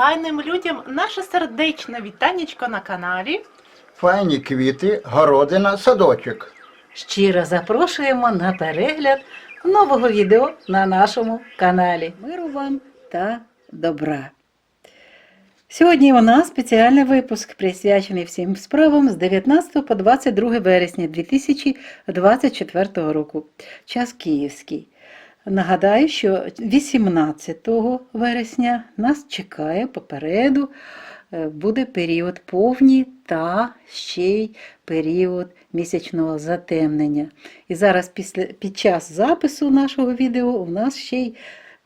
файним людям наше сердечне вітанечко на каналі. Файні квіти, городина, садочок. Щиро запрошуємо на перегляд нового відео на нашому каналі. Миру вам та добра. Сьогодні у нас спеціальний випуск, присвячений всім справам з 19 по 22 вересня 2024 року. Час київський. Нагадаю, що 18 вересня нас чекає попереду е, буде період повні та ще й період місячного затемнення. І зараз після, під час запису нашого відео у нас ще й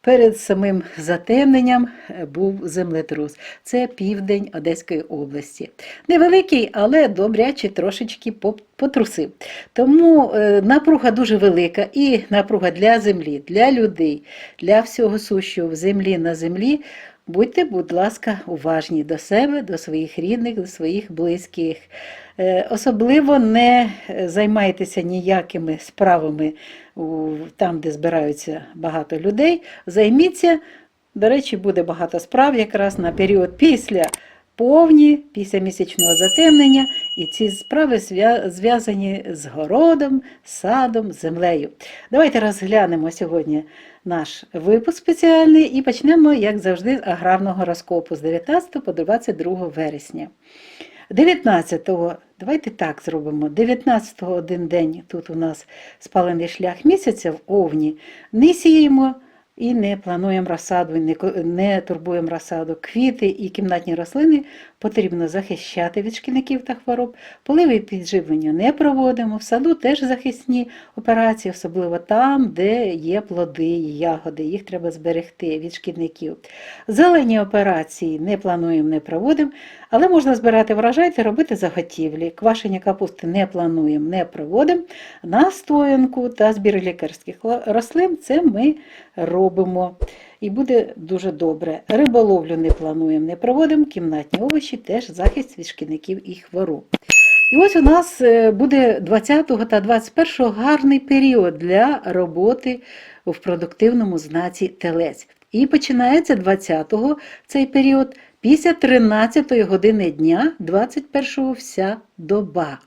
перед самим затемненням е, був землетрус. Це південь Одеської області. Невеликий, але добряче трошечки потрусив. Тому е, напруга дуже велика і напруга для землі, для людей, для всього сущого в землі на землі. Будьте, будь ласка, уважні до себе, до своїх рідних, до своїх близьких. Е, Особливо не е, займайтеся ніякими справами там, де збираються багато людей. Займіться, до речі, буде багато справ якраз на період після повні, після місячного затемнення, і ці справи зв'язані з городом, садом, землею. Давайте розглянемо сьогодні наш випуск спеціальний і почнемо, як завжди, з аграрного розкопу з 19 по 22 вересня. 19-го, давайте так зробимо. 19-го один день тут у нас спалений шлях місяця в Овні. Не сіємо і не плануємо розсаду, не, турбуємо розсаду. Квіти і кімнатні рослини потрібно захищати від шкідників та хвороб. Поливи підживлення не проводимо. В саду теж захисні операції, особливо там, де є плоди і ягоди. Їх треба зберегти від шкідників. Зелені операції не плануємо, не проводимо, але можна збирати врожай та робити заготівлі. Квашення капусти не плануємо, не проводимо. Настоянку та збір лікарських рослин це ми робимо. І буде дуже добре. Риболовлю не плануємо, не проводимо. Кімнатні овочі теж захист від шкідників і хвороб. І ось у нас е, буде 20 та 21 гарний період для роботи в продуктивному знаці телець. І починається 20-го цей період після 13-ї години дня, 21-го вся доба.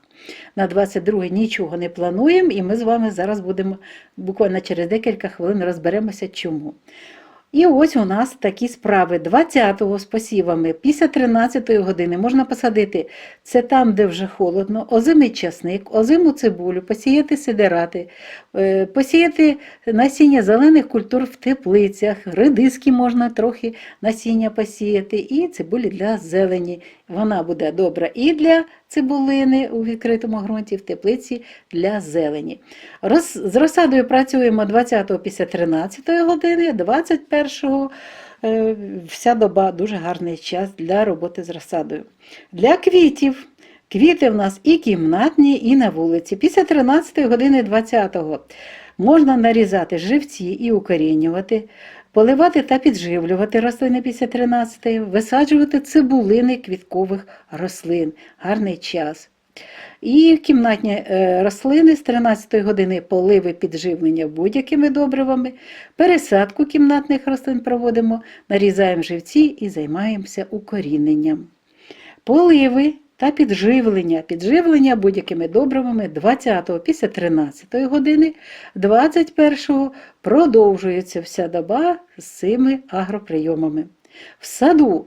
На 22 нічого не плануємо, і ми з вами зараз будемо буквально через декілька хвилин розберемося, чому. І ось у нас такі справи. 20-го з посівами, після 13-ї години можна посадити. Це там, де вже холодно, озимий часник, озиму цибулю, посіяти сидирати, е, посіяти насіння зелених культур в теплицях, редиски можна трохи насіння посіяти, і цибулі для зелені. Вона буде добра і для цибулини у відкритому ґрунті, в теплиці для зелені. Роз, з розсадою працюємо 20-го після 13 години, 21-го е, вся доба дуже гарний час для роботи з розсадою. Для квітів. Квіти в нас і кімнатні, і на вулиці. Після 13 години 20-го можна нарізати живці і укорінювати, поливати та підживлювати рослини після 13-ї, висаджувати цибулини квіткових рослин. Гарний час. І кімнатні е, рослини з 13 години поливи підживлення будь-якими добривами, пересадку кімнатних рослин проводимо, нарізаємо живці і займаємося укоріненням. Поливи та підживлення. Підживлення будь-якими добривами 20-го після 13 години, 21-го продовжується вся доба з цими агроприйомами. В саду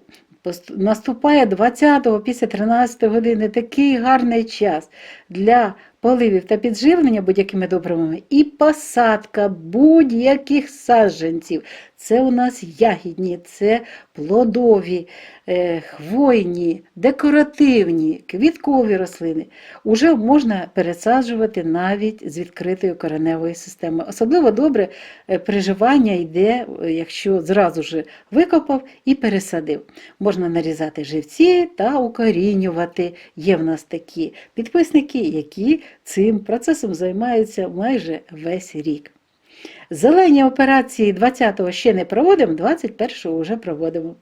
наступає 20-го після 13 години такий гарний час для поливів та підживлення будь-якими добривами і посадка будь-яких саджанців. Це у нас ягідні, це плодові, е, хвойні, декоративні, квіткові рослини. Уже можна пересаджувати навіть з відкритою кореневою системою. Особливо добре е, приживання йде, е, якщо зразу ж викопав і пересадив. Можна нарізати живці та укорінювати. Є в нас такі підписники, які цим процесом займаються майже весь рік. Зелені операції 20-го ще не проводимо, 21-го вже проводимо.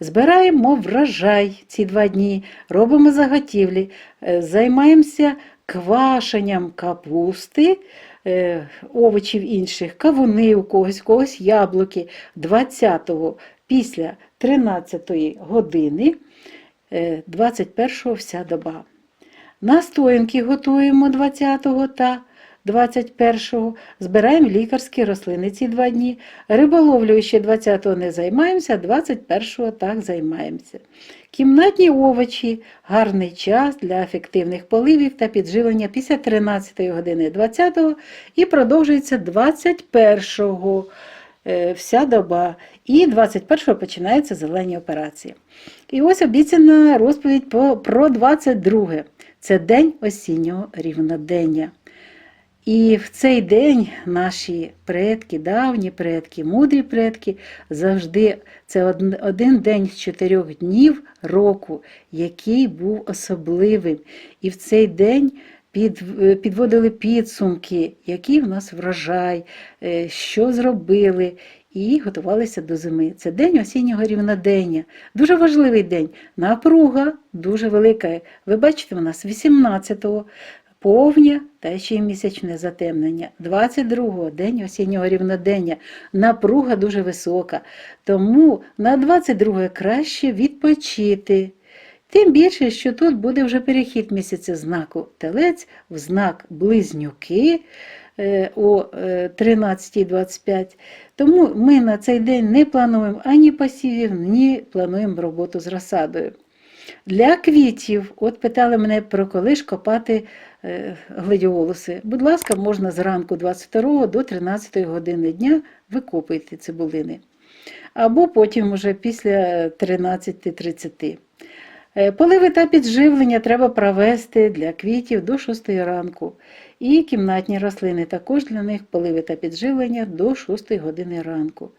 Збираємо врожай ці два дні, робимо заготівлі, е, займаємося квашенням капусти, е, овочів інших, кавуни у когось, когось яблуки. 20-го після 13 години е, 21 вся доба. Настоянки готуємо 20 та 21-го, збираємо лікарські рослини ці два дні. Риболовлею ще 20-го не займаємося, 21-го так займаємося. Кімнатні овочі гарний час для ефективних поливів та підживлення після 13-ї години 20-го і продовжується 21-го е, вся доба. І 21-го починаються зелені операції. І ось обіцяна розповідь про 22 це день осіннього рівнодення. І в цей день наші предки, давні предки, мудрі предки завжди це один день з чотирьох днів року, який був особливим. І в цей день під, е, підводили підсумки, який в нас врожай, е, що зробили, і готувалися до зими. Це день осіннього рівнодення. Дуже важливий день. Напруга дуже велика. Ви бачите, у нас 18-го повня та ще й місячне затемнення. 22-го день осіннього рівнодення. Напруга дуже висока. Тому на 22 краще відпочити. Тим більше, що тут буде вже перехід місяця знаку Телець в знак Близнюки е, о е, 13.25. Тому ми на цей день не плануємо ані посівів, ні плануємо роботу з розсадою. Для квітів, от питали мене про коли ж копати е, гладіолуси. Будь ласка, можна зранку 22 до 13 години дня викопуйте цибулини. Або потім уже після 13.30. Е, Поливи та підживлення треба провести для квітів до 6 ранку. І кімнатні рослини також для них поливи та підживлення до 6 години ранку.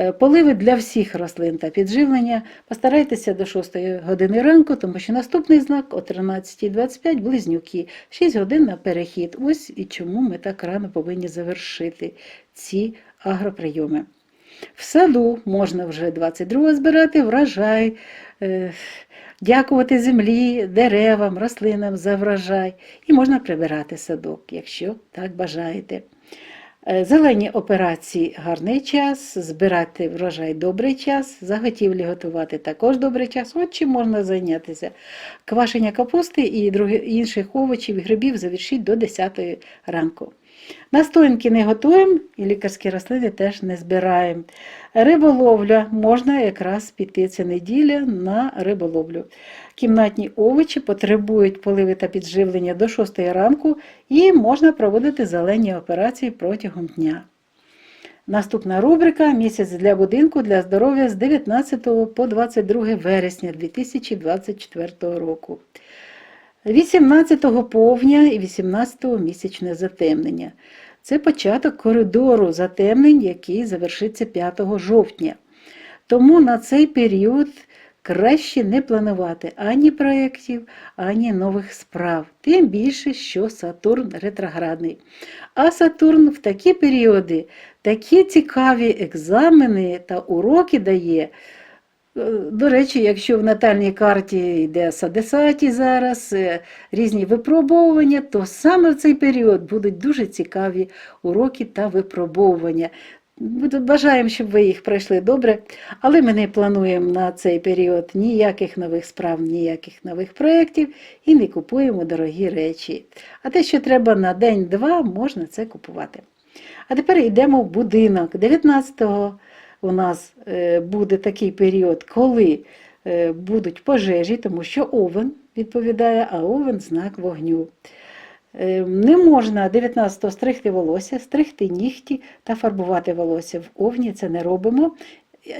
Е, Поливи для всіх рослин та підживлення постарайтеся до 6 години ранку, тому що наступний знак о 13.25 близнюки, 6 годин на перехід. Ось і чому ми так рано повинні завершити ці агроприйоми. В саду можна вже 22 збирати врожай, е, дякувати землі, деревам, рослинам за врожай. І можна прибирати садок, якщо так бажаєте. Е, Зелені операції гарний час, збирати врожай добрий час, заготівлі готувати також добрий час. От чим можна зайнятися. Квашення капусти і інших овочів і грибів завершіть до 10 ранку. Настоянки не готуємо і лікарські рослини теж не збираємо. Риболовля можна якраз піти ця неділя на риболовлю. Кімнатні овочі потребують поливи та підживлення до 6 ранку і можна проводити зелені операції протягом дня. Наступна рубрика Місяць для будинку для здоров'я з 19 по 22 вересня 2024 року. 18 повня і 18 місячне затемнення. Це початок коридору затемнень, який завершиться 5 жовтня. Тому на цей період краще не планувати ані проєктів, ані нових справ. Тим більше, що Сатурн ретроградний. А Сатурн в такі періоди такі цікаві екзамени та уроки дає. Е, До речі, якщо в натальній карті йде Садесаті зараз, е, різні випробовування, то саме в цей період будуть дуже цікаві уроки та випробовування. Бажаємо, щоб ви їх пройшли добре, але ми не плануємо на цей період ніяких нових справ, ніяких нових проєктів і не купуємо дорогі речі. А те, що треба на день-два, можна це купувати. А тепер йдемо в будинок. 19-го у нас е, буде такий період, коли е, будуть пожежі, тому що овен відповідає, а овен знак вогню. Е, Не можна 19-го стригти волосся, стригти нігті та фарбувати волосся. В овні це не робимо.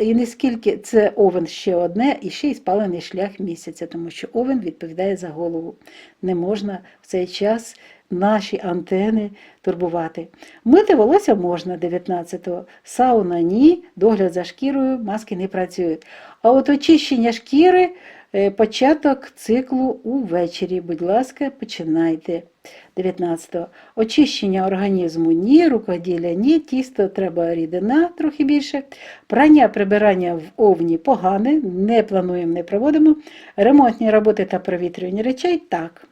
І не скільки це овен ще одне, і ще й спалений шлях місяця, тому що овен відповідає за голову. Не можна в цей час наші антени турбувати. Мити волосся можна 19-го, сауна ні, догляд за шкірою, маски не працюють. А от очищення шкіри, е, початок циклу увечері. Будь ласка, починайте. 19-го. Очищення організму ні, рукоділля ні, тісто треба рідина трохи більше. Прання прибирання в овні погане, не плануємо, не проводимо. Ремонтні роботи та провітрювання речей так.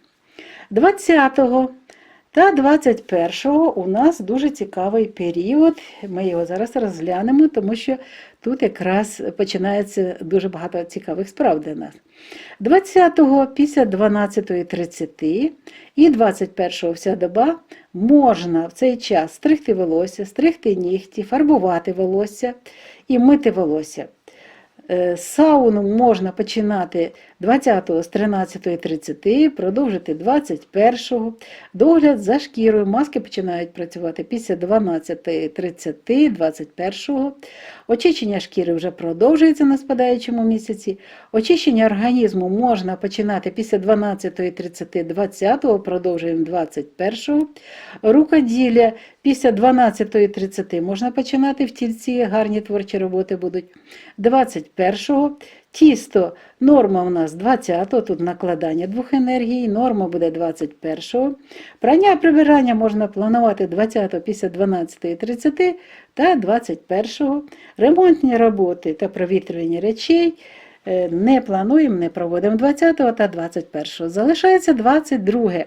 20-го та 21-го у нас дуже цікавий період. Ми його зараз розглянемо, тому що тут якраз починається дуже багато цікавих справ для нас. 20-го після 12.30 і 21-го вся доба можна в цей час стригти волосся, стригти нігті, фарбувати волосся і мити волосся. Е, Сауну можна починати 20-го з 13.30, продовжити 21-го. Догляд за шкірою. Маски починають працювати після 12.30, 21-го. Очищення шкіри вже продовжується на спадаючому місяці. Очищення організму можна починати після 12.30, 20-го, продовжуємо 21-го. Рукоділля після 12.30 можна починати в тільці, гарні творчі роботи будуть. 21-го. Тісто, норма у нас 20-го, тут накладання двох енергій, норма буде 21-го. Прання прибирання можна планувати 20-го після 12.30 та 21-го. Ремонтні роботи та провітрювання речей не плануємо, не проводимо 20-го та 21-го. Залишається 22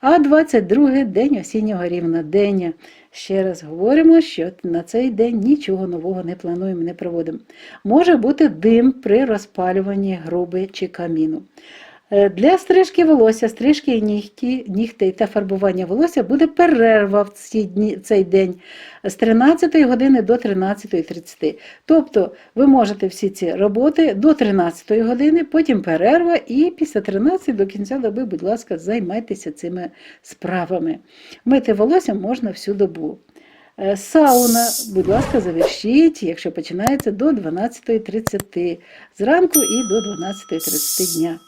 а 22 день осіннього рівнодення. Ще раз говоримо, що на цей день нічого нового не плануємо, не проводимо. Може бути дим при розпалюванні груби чи каміну. Е, Для стрижки волосся, стрижки нігті, нігтей та фарбування волосся буде перерва в ці дні, цей день з 13 години до 13.30. Тобто ви можете всі ці роботи до 13 години, потім перерва, і після 13 до кінця доби, будь ласка, займайтеся цими справами. Мити волосся можна всю добу. Е, Сауна, будь ласка, завершіть, якщо починається до 12.30 зранку і до 12.30 дня.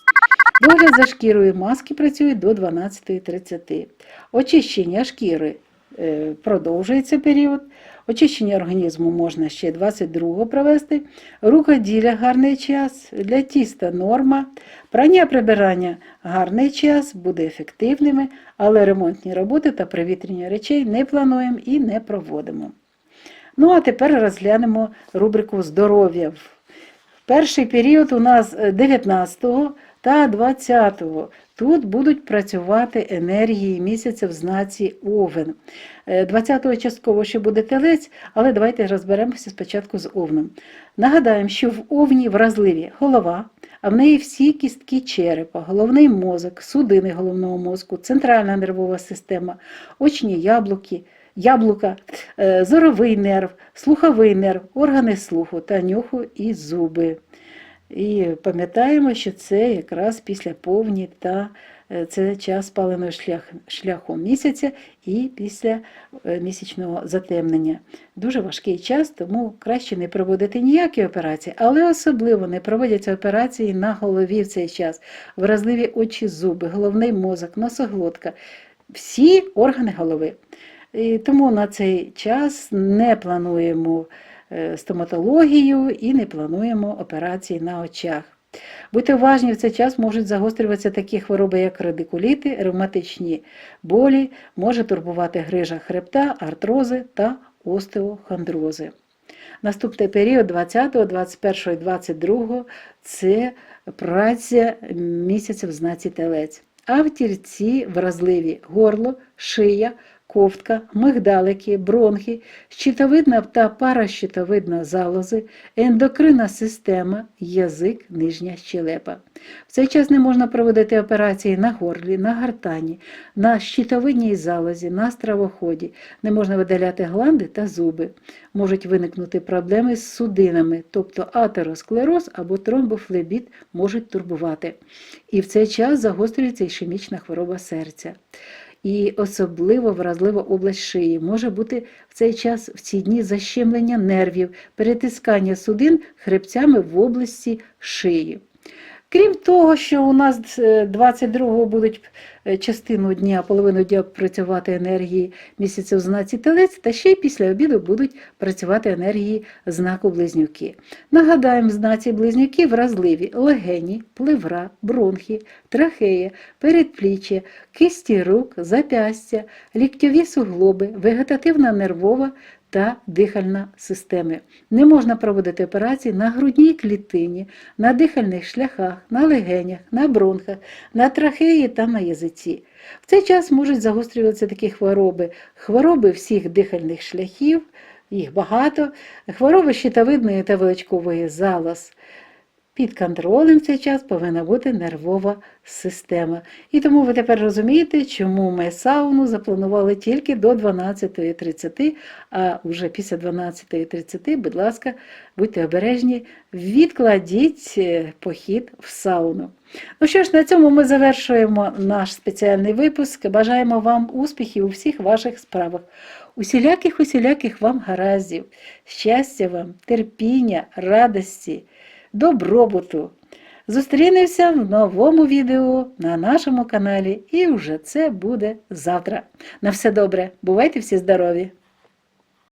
Догляд за шкірою маски працюють до 12.30. Очищення шкіри е, продовжується період. Очищення організму можна ще 22 провести. Рукоділля гарний час. Для тіста норма. Прання прибирання гарний час, буде ефективними, але ремонтні роботи та привітрення речей не плануємо і не проводимо. Ну, а тепер розглянемо рубрику здоров'я. Перший період у нас е, 19 та 20-го. Тут будуть працювати енергії місяця в знаці Овен. Е, 20-го частково ще буде телець, але давайте розберемося спочатку з овном. Нагадаємо, що в овні вразливі голова, а в неї всі кістки черепа, головний мозок, судини головного мозку, центральна нервова система, очні яблуки, яблука, е, зоровий нерв, слуховий нерв, органи слуху та нюху і зуби. І пам'ятаємо, що це якраз після повні та е, це час спаленого шлях, шляху місяця і після е, місячного затемнення. Дуже важкий час, тому краще не проводити ніякі операції, але особливо не проводяться операції на голові в цей час. Вразливі очі, зуби, головний мозок, носоглотка, всі органи голови. І тому на цей час не плануємо стоматологію і не плануємо операції на очах. Будьте уважні, в цей час можуть загострюватися такі хвороби, як радикуліти, ревматичні болі, може турбувати грижа хребта, артрози та остеохондрози. Наступний період 20, 21 і 22 це праця місяця в знаці телець. А в тільці вразливі горло, шия, ковтка, мигдалики, бронхи, щитовидна та паращитовидна залози, ендокринна система, язик, нижня щелепа. В цей час не можна проводити операції на горлі, на гартані, на щитовидній залозі, на стравоході, не можна видаляти гланди та зуби. Можуть виникнути проблеми з судинами, тобто атеросклероз або тромбофлебіт можуть турбувати. І в цей час загострюється ішемічна хвороба серця. І особливо вразлива область шиї. Може бути в цей час в ці дні защемлення нервів, перетискання судин хребцями в області шиї. Крім того, що у нас е, 22-го будуть е, частину дня, половину дня працювати енергії місяця в знаці телець, та ще й після обіду будуть працювати енергії знаку близнюки. Нагадаємо, знаці близнюки вразливі легені, плевра, бронхи, трахея, передпліччя, кисті рук, запястя, ліктьові суглоби, вегетативна нервова та дихальна системи. Не можна проводити операції на грудній клітині, на дихальних шляхах, на легенях, на бронхах, на трахеї та на язиці. В цей час можуть загострюватися такі хвороби, хвороби всіх дихальних шляхів, їх багато, хвороби щитовидної та величкової залоз. Під контролем в цей час повинна бути нервова система. І тому ви тепер розумієте, чому ми сауну запланували тільки до 12.30, а вже після 12.30, будь ласка, будьте обережні, відкладіть е, похід в сауну. Ну що ж, на цьому ми завершуємо наш спеціальний випуск. Бажаємо вам успіхів у всіх ваших справах. Усіляких, усіляких вам гараздів, щастя вам, терпіння, радості, добробуту. Зустрінемося в новому відео на нашому каналі, і вже це буде завтра. На все добре, бувайте всі здорові!